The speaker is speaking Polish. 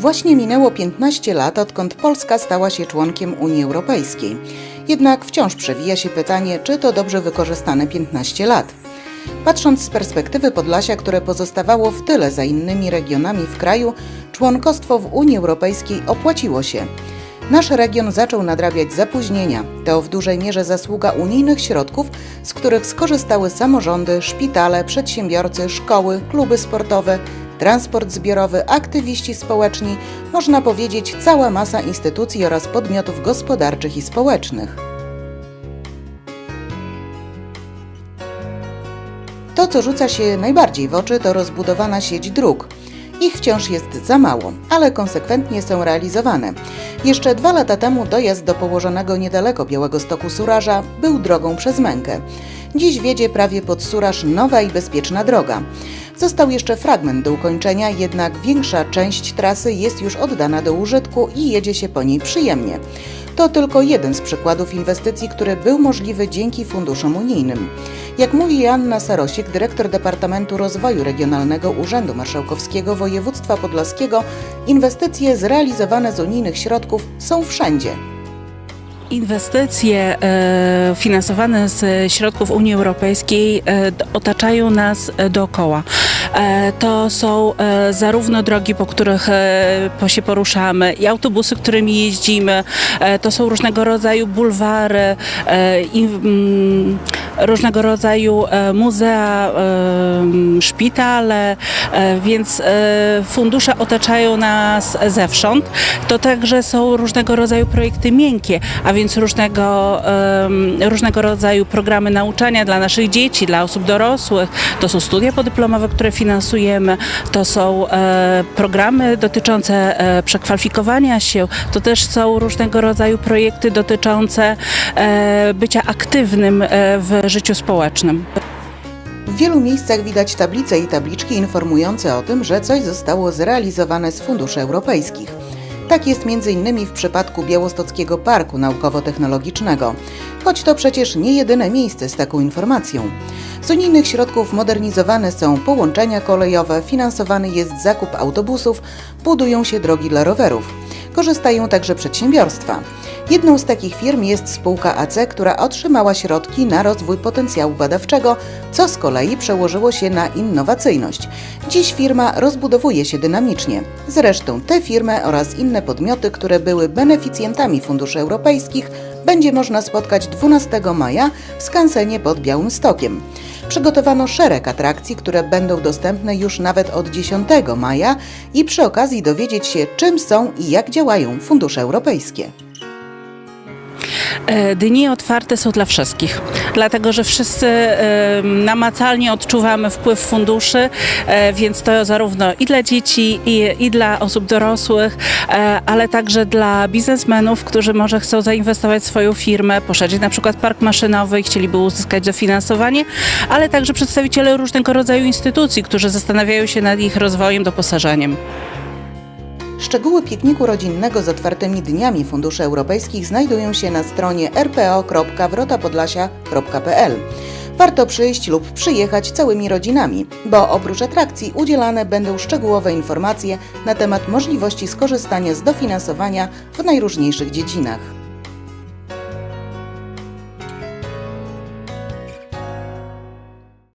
Właśnie minęło 15 lat, odkąd Polska stała się członkiem Unii Europejskiej. Jednak wciąż przewija się pytanie, czy to dobrze wykorzystane 15 lat. Patrząc z perspektywy Podlasia, które pozostawało w tyle za innymi regionami w kraju, członkostwo w Unii Europejskiej opłaciło się. Nasz region zaczął nadrabiać zapóźnienia. To w dużej mierze zasługa unijnych środków, z których skorzystały samorządy, szpitale, przedsiębiorcy, szkoły, kluby sportowe, transport zbiorowy, aktywiści społeczni, można powiedzieć cała masa instytucji oraz podmiotów gospodarczych i społecznych. To, co rzuca się najbardziej w oczy, to rozbudowana sieć dróg. Ich wciąż jest za mało, ale konsekwentnie są realizowane. Jeszcze dwa lata temu dojazd do położonego niedaleko Białego Stoku Suraża był drogą przez mękę. Dziś wiedzie prawie pod Suraż nowa i bezpieczna droga. Został jeszcze fragment do ukończenia, jednak większa część trasy jest już oddana do użytku i jedzie się po niej przyjemnie. To tylko jeden z przykładów inwestycji, który był możliwy dzięki funduszom unijnym. Jak mówi Joanna Sarosik, dyrektor Departamentu Rozwoju Regionalnego Urzędu Marszałkowskiego Województwa Podlaskiego, inwestycje zrealizowane z unijnych środków są wszędzie. Inwestycje e, finansowane z środków Unii Europejskiej e, otaczają nas e, dookoła. E, to są e, zarówno drogi, po których e, się poruszamy, i autobusy, którymi jeździmy. To są różnego rodzaju bulwary, i, mm, różnego rodzaju muzea, szpitale, więc fundusze otaczają nas zewsząd. To także są różnego rodzaju projekty miękkie, a więc różnego, różnego rodzaju programy nauczania dla naszych dzieci, dla osób dorosłych. To są studia podyplomowe, które finansujemy, to są e, programy dotyczące e, przekwalifikowania się, to też są różnego rodzaju projekty dotyczące e, bycia aktywnym w życiu społecznym. W wielu miejscach widać tablice i tabliczki informujące o tym, że coś zostało zrealizowane z funduszy europejskich. Tak jest m.in. w przypadku Białostockiego Parku Naukowo-Technologicznego, choć to przecież nie jedyne miejsce z taką informacją. Z unijnych środków modernizowane są połączenia kolejowe, finansowany jest zakup autobusów, budują się drogi dla rowerów. Korzystają także przedsiębiorstwa. Jedną z takich firm jest spółka AC, która otrzymała środki na rozwój potencjału badawczego, co z kolei przełożyło się na innowacyjność. Dziś firma rozbudowuje się dynamicznie. Zresztą tę firmę oraz inne podmioty, które były beneficjentami funduszy europejskich, będzie można spotkać 12 maja w skansenie pod Białym Stokiem. Przygotowano szereg atrakcji, które będą dostępne już nawet od 10 maja i przy okazji dowiedzieć się, czym są i jak działają fundusze europejskie. E, Dni otwarte są dla wszystkich, dlatego że wszyscy namacalnie odczuwamy wpływ funduszy, e, więc to zarówno i dla dzieci, i, i dla osób dorosłych, e, ale także dla biznesmenów, którzy może chcą zainwestować w swoją firmę, poszerzyć na przykład park maszynowy i chcieliby uzyskać dofinansowanie, ale także przedstawiciele różnego rodzaju instytucji, którzy zastanawiają się nad ich rozwojem, doposażeniem. Szczegóły pikniku rodzinnego z otwartymi dniami funduszy europejskich znajdują się na stronie rpo.wrotapodlasia.pl. Warto przyjść lub przyjechać całymi rodzinami, bo oprócz atrakcji udzielane będą szczegółowe informacje na temat możliwości skorzystania z dofinansowania w najróżniejszych dziedzinach.